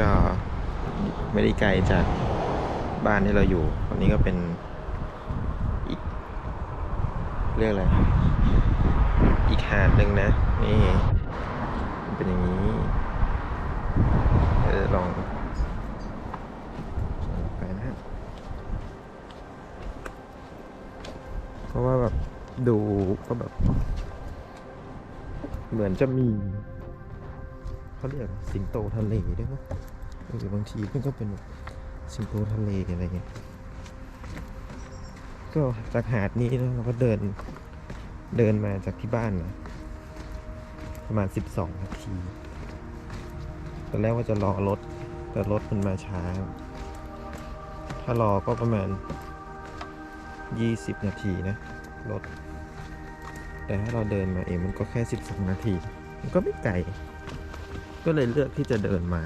ก็ไม่ได้ไกลจากบ้านที่เราอยู่ตอนนี้ก็เป็นอีกเรียกอะไรอีกหาดหนึ่งนะ นี่ เป็นอย่างนี้ลองไปนะฮะเพราะว่าแบบดูก็แบบ เหมือนจะมีเขาเรียกสิงโตทะเลด้วยมั้ หรือบางทีมันก็เป็นสิงโตทะเลอะไรเงี้ยก็จากหาดนี้นะเราก็เดินเดินมาจากที่บ้านนะประมาณ 12 นาที ตอนแรกว่าจะรอรถ แต่รถมันมาช้า ถ้ารอก็ประมาณ 20 นาทีนะ รถ แต่ถ้าเราเดินมาเองมันก็แค่ 12 นาที มันก็ไม่ไกล ก็เลยเลือกที่จะเดินมา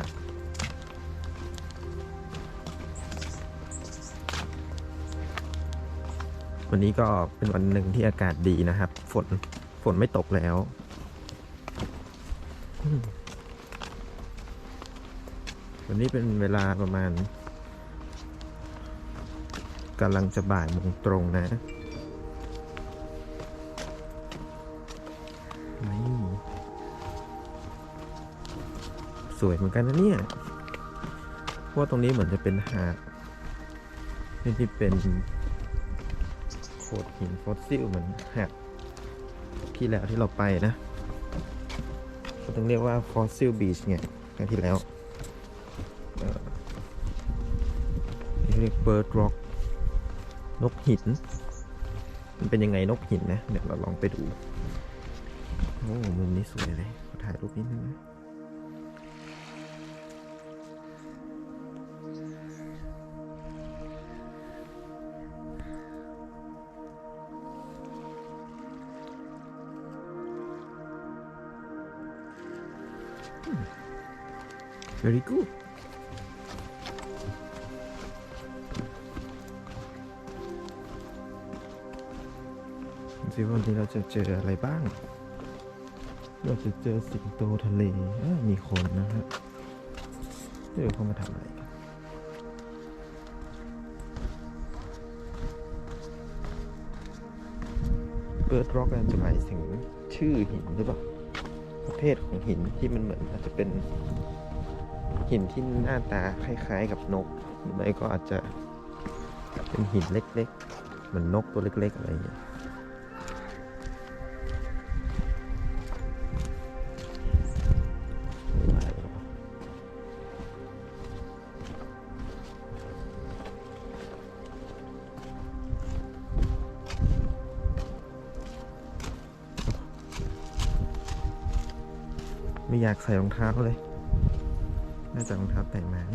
วันนี้ก็เป็นวันหนึ่งที่อากาศดีนะครับ ฝนฝนไม่ตกแล้วอวันนี้เป็นเวลาประมาณกำลังจะบ่ายโมงตรงนะนี่สวยเหมือนกันนะเนี่ยเพราะว่าตรงนี้เหมือนจะเป็นหาดที่ที่เป็น ดหินฟอสซิลเหมือนหาดที่แล้วที่เราไปนะเขาต้องเรียกว่าฟอสซิลบีชไงครั้งที่แล้วเอ่อนี่เรียกเบิร์ดร็อกนกหิน มันเป็นยังไงนกหินนะ เดี๋ยวเราลองไปดู โอ้มุมนี้สวยเลย ขอถ่ายรูปนิดนึงนะ very good สิวันนี้เราจะเจออะไรบ้าง เราจะเจอสิงโตทะเลมีคนนะฮะเจอเขามาทำอะไรกันเบิร์ดร็อกอาจจะหมายถึงชื่อหินหรือเปล่า ประเภทของหินที่มันเหมือนอาจจะเป็น หินที่หน้าตาคล้ายๆกับนก หรือไม่ก็อาจจะเป็นหินเล็กๆ เหมือนนกตัวเล็กๆ อะไรอย่างเงี้ยไม่อยากใส่รองเท้าเลยาจะรองเท้าแตะมาน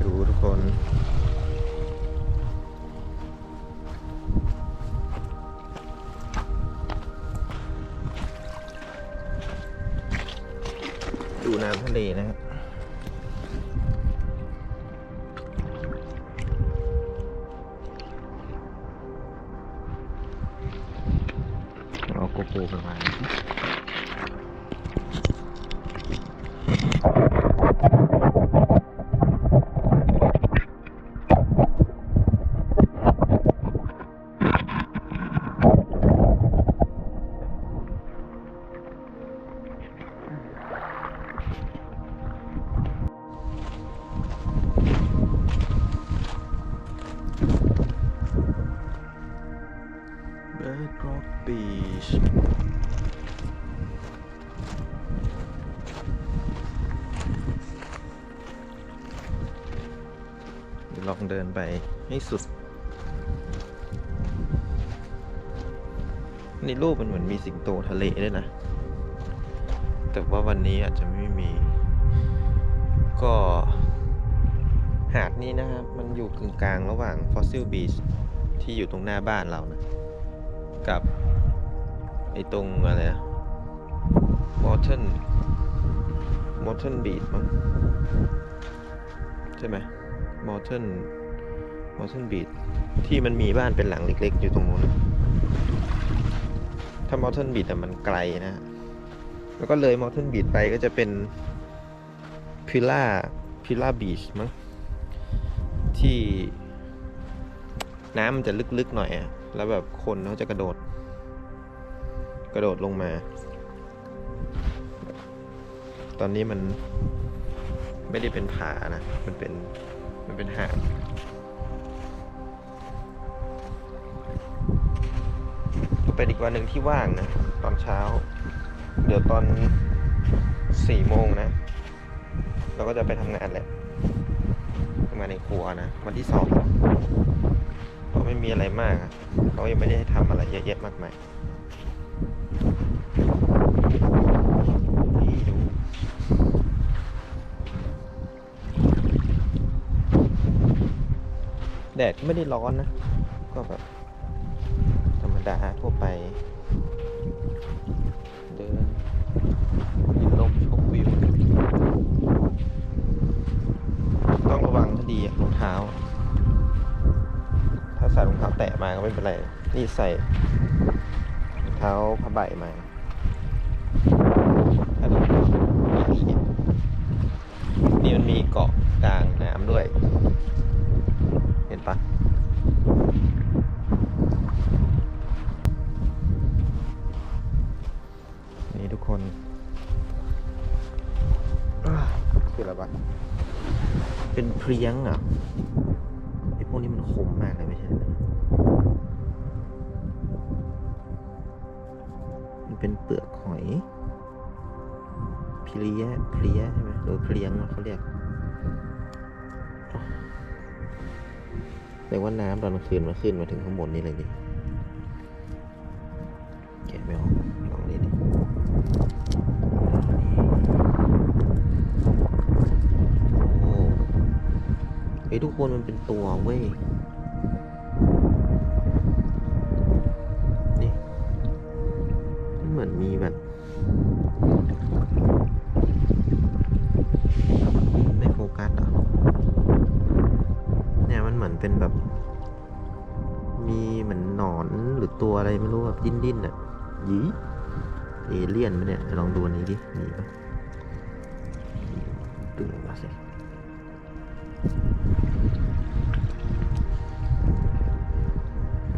ดูทุกคนดูน้ำทะเลนะครับ เอาโกโปรไปวางเบิร์ดร็อกบีชเดี๋ยวลองเดินไปให้สุด ในรูปมันเหมือนมีสิงโตทะเลด้วยนะ แต่ว่าวันนี้อาจจะไม่มี ก็หาดนี้นะครับ มันอยู่กึ่งกลางระหว่าง Fossil Beach ที่อยู่ตรงหน้าบ้านเรานะ กับ ไอ้ตรงอะไรนะ Morton Morton Beach มั้งใช่ไหมมอเทนมอเทนบีดที่มันมีบ้านเป็นหลังเล็ก ๆ อยู่ตรงนู้นถ้ามอเทนบีดแต่มันไกลนะ แล้วก็เลยมอเทนบีดไปก็จะเป็นพิล่าพิล่าบีชมั้งที่น้ำมันจะลึกๆหน่อยอะ แล้วแบบคนเขาจะกระโดด กระโดดลงมา ตอนนี้มันไม่ได้เป็นผานะ มันเป็น มันเป็นหาดก็เป็นอีกวันหนึ่งที่ว่างนะ ตอนเช้า เดี๋ยวตอนสี่โมงนะ เราก็จะไปทำงานแหละทำงานในครัวนะ วันที่สอง ก็ไม่มีอะไรมากเรายังไม่ได้ทำอะไรเยอะแยะมากมายนี่ดูแดดไม่ได้ร้อนนะ ก็แบบธรรมดาทั่วไป เดินกินลมชมวิว ต้องระวังให้ดีรองเท้า ใส่รองเท้าแตะมาก็ไม่เป็นไร นี่ใส่รองเท้าผ้าใบมา เป็นเปลือกหอยพิเพลียเพลียใช่ไหมหรือเพลียงเขาเรียกแต่ว่าน้ำตอนกลางคืนมันขึ้นมาถึงข้างบนนี่เลยดิแกะไม่ออกลองนี่ดิโอ้ยทุกคนมันเป็นตัวเว้ย แบบดิ้นดิ้นๆอะยีเอเลี่ยนไหมเนี่ยลองดูอันนี้ดิมีปะดึงออกมาสิ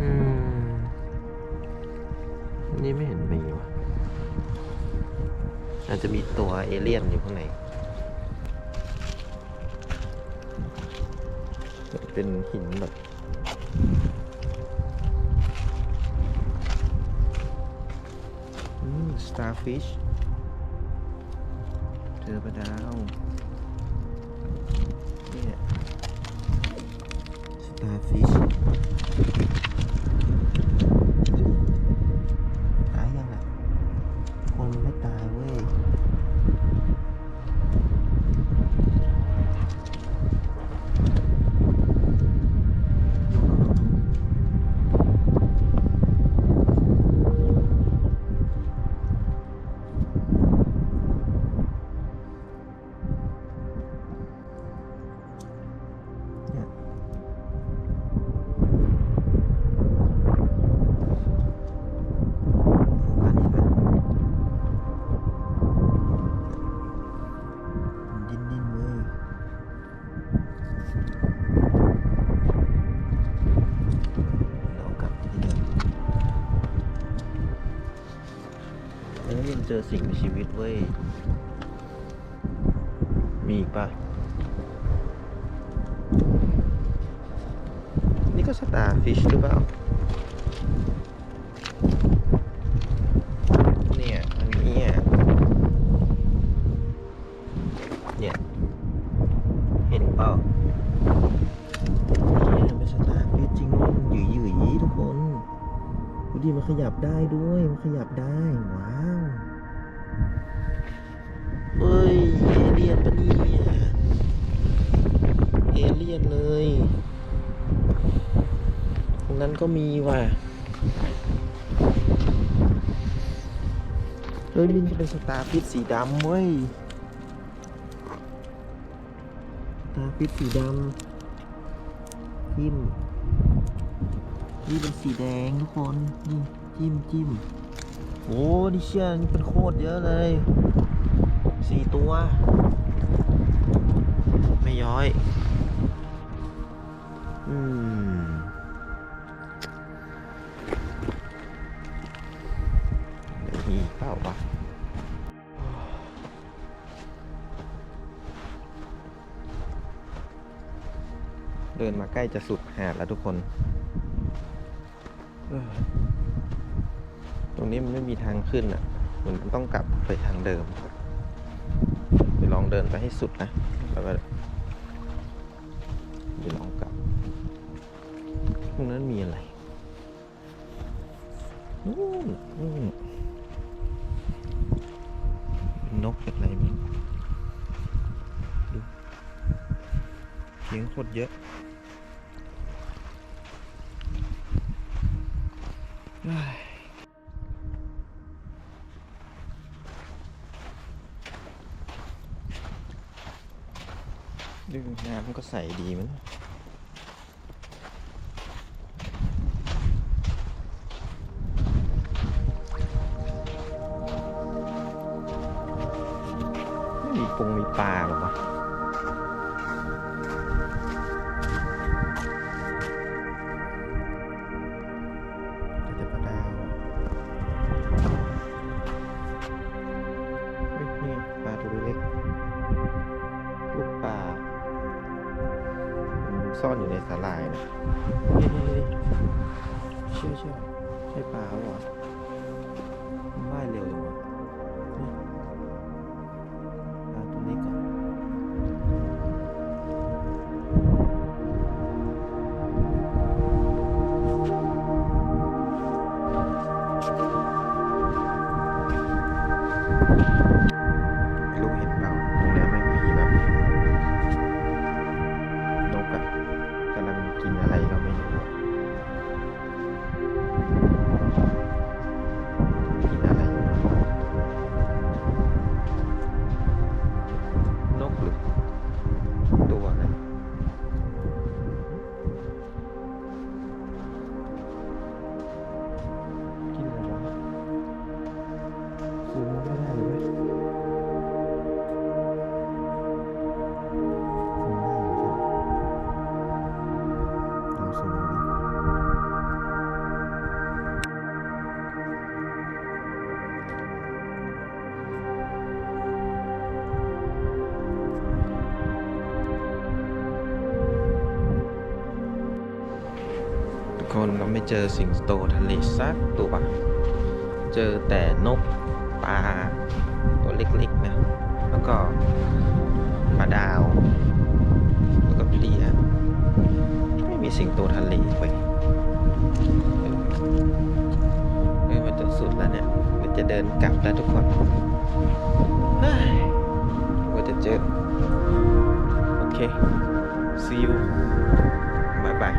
อืมนี่ไม่เห็นมีวะอาจจะมีตัวเอเลี่ยนอยู่ข้างในเป็นหินแบบ starfish เจอปลาดาวเนี่ย starfish เจอสิ่งมีชีวิตเว้ย มีอีกปะนี่ก็สตาร์ฟิชหรือเปล่า เนี่ย อันนี้อะเนี่ย เห็นเปล่าเนี่ยเป็นสตาร์ฟิชจริงด้วยมันหยืยหยืยๆทุกคน ดูดิมันขยับได้ด้วย มันขยับได้ รงนั้นก็มีว่ะเฮ้ยนี่เป็นสตาร์ฟิชสีดำเว้ยสตาร์ฟิชสีดำจิ้มนี่เป็นสีแดงทุกคนนี่จิ้มจิ้มโอ้ดิเชียนี่เป็นโคตรเยอะเลยสี่ตัว ไม่ย้อย อืม ใกล้จะสุดหาดแล้วทุกคน ตรงนี้มันไม่มีทางขึ้นอะ เหมือนต้องกลับไปทางเดิม ไปลองเดินไปให้สุดนะแล้วก็ไปลองกลับตรงนั้นมีอะไรนู่นนกเป็นอะไรมั้งเลี้ยงโคตรเยอะ เฮ้ยดูน้ำก็ใส่ดีมั้งมีปงมีปลาหรอวะ เชื่อเชื่ เจอสิงโตทะเลสักตัว เจอแต่นกปลาตัวเล็กๆนะ แล้วก็ปลาดาว แล้วก็เปลียไม่มีสิงโตทะเลไปเฮ้ยมันจะสุดแล้วเนี่ยมันจะเดินกลับแล้วทุกคนว่าจะเจอ โอเค see you บายบาย